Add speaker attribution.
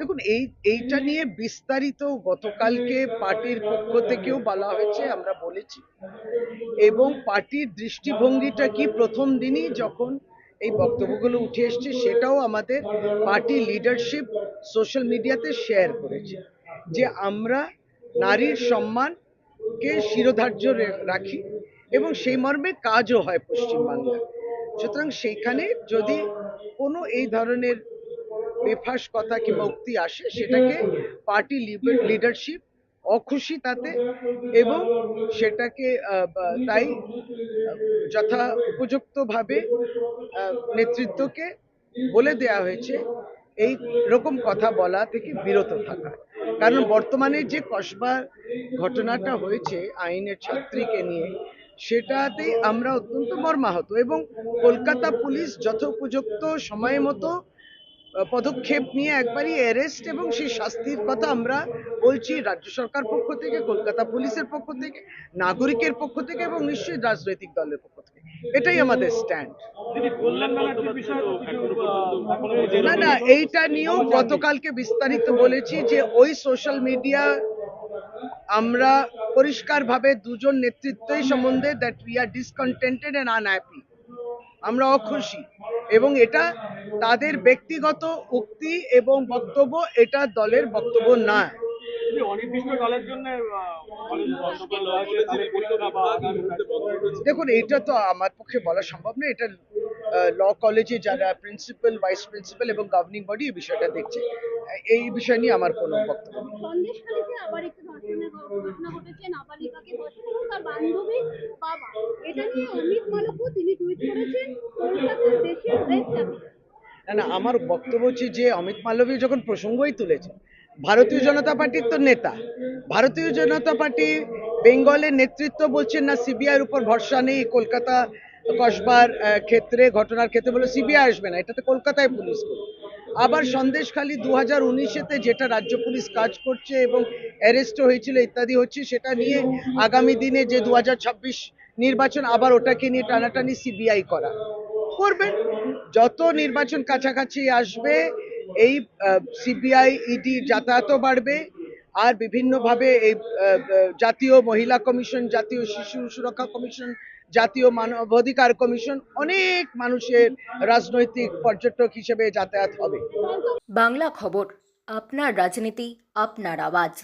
Speaker 1: দেখুন এই এইটা নিয়ে বিস্তারিত গতকালকে পার্টির পক্ষ থেকেও বলা হয়েছে আমরা বলেছি। এবং পার্টির দৃষ্টিভঙ্গিটা কি প্রথম দিনই যখন এই বক্তব্যগুলো উঠে এসছে সেটাও আমাদের পার্টি লিডারশিপ সোশ্যাল মিডিয়াতে শেয়ার করেছে। যে আমরা নারীর সম্মানকে শিরোধার্য রাখি এবং সেই মর্মে কাজও হয় পশ্চিমবাংলায়। সুতরাং সেইখানে যদি কোনো এই ধরনের বেফাস কথা কিংবা উক্তি আসে সেটাকে পার্টি লিডারশিপ অখুশি তাতে এবং সেটাকে তাই যথা উপযুক্তভাবে নেতৃত্বকে বলে দেয়া হয়েছে এই রকম কথা বলা থেকে বিরত থাকা। কারণ বর্তমানে যে কসবা ঘটনাটা হয়েছে আইনের ছাত্রীকে নিয়ে সেটাতে আমরা অত্যন্ত মর্মাহত এবং কলকাতা পুলিশ যথোপযুক্ত সময় মতো পদক্ষেপ নিয়ে একবারই অ্যারেস্ট এবং সেই শাস্তির কথা আমরা বলছি রাজ্য সরকার পক্ষ থেকে কলকাতা পুলিশের পক্ষ থেকে নাগরিকের পক্ষ থেকে এবং নিশ্চয়ই রাজনৈতিক দলের পক্ষ থেকে। এটাই আমাদের স্ট্যান্ড না না এইটা নিয়েও গতকালকে বিস্তারিত বলেছি যে ওই সোশ্যাল মিডিয়া আমরা পরিষ্কারভাবে দুজন নেতৃত্বই সম্বন্ধে that we are discontented and unhappy আমরা অখুশি এবং এটা তাদের ব্যক্তিগত উক্তি এবং বক্তব্য এটা দলের বক্তব্য না। দেখুন এটা তো আমার পক্ষে বলা সম্ভব না এটা ল কলেজে যারা প্রিন্সিপাল ভাইস প্রিন্সিপাল এবং গভর্নিং বডি এই বিষয়টা দেখছে। এই বিষয় নিয়ে আমার কোনো বক্তব্য নেই। না আমার বক্তব্য হচ্ছে যে অমিত মালবী যখন প্রসঙ্গই তুলেছে, ভারতীয় জনতা পার্টির তো নেতা, ভারতীয় জনতা পার্টি বেঙ্গলের নেতৃত্ব বলছেন না, সিবিআইয়ের উপর ভরসা নেই, কলকাতা কসবার ক্ষেত্রে, ঘটনার ক্ষেত্রে বলে সিবিআই আসবে না এটা তো কলকাতায় পুলিশ আবার সন্দেশখালী দু হাজার উনিশেতে যেটা রাজ্য পুলিশ কাজ করছে এবং অ্যারেস্টও হয়েছিল ইত্যাদি হচ্ছে, সেটা নিয়ে আগামী দিনে যে দু হাজার ছাব্বিশ নির্বাচন, আবার ওটাকে নিয়ে টানাটানি সিবিআই করা। করবেন। যত নির্বাচন কাছাকাছি আসবে, এই সিবিআই ইডি যাতায়াতও বাড়বে। আর বিভিন্নভাবে এই জাতীয় মহিলা কমিশন, জাতীয় শিশু সুরক্ষা কমিশন, জাতীয় মানবাধিকার কমিশন অনেক মানুষের রাজনৈতিক পর্যটক হিসেবে যাতায়াত হবে।
Speaker 2: বাংলা খবর, আপনার রাজনীতি, আপনার আওয়াজ।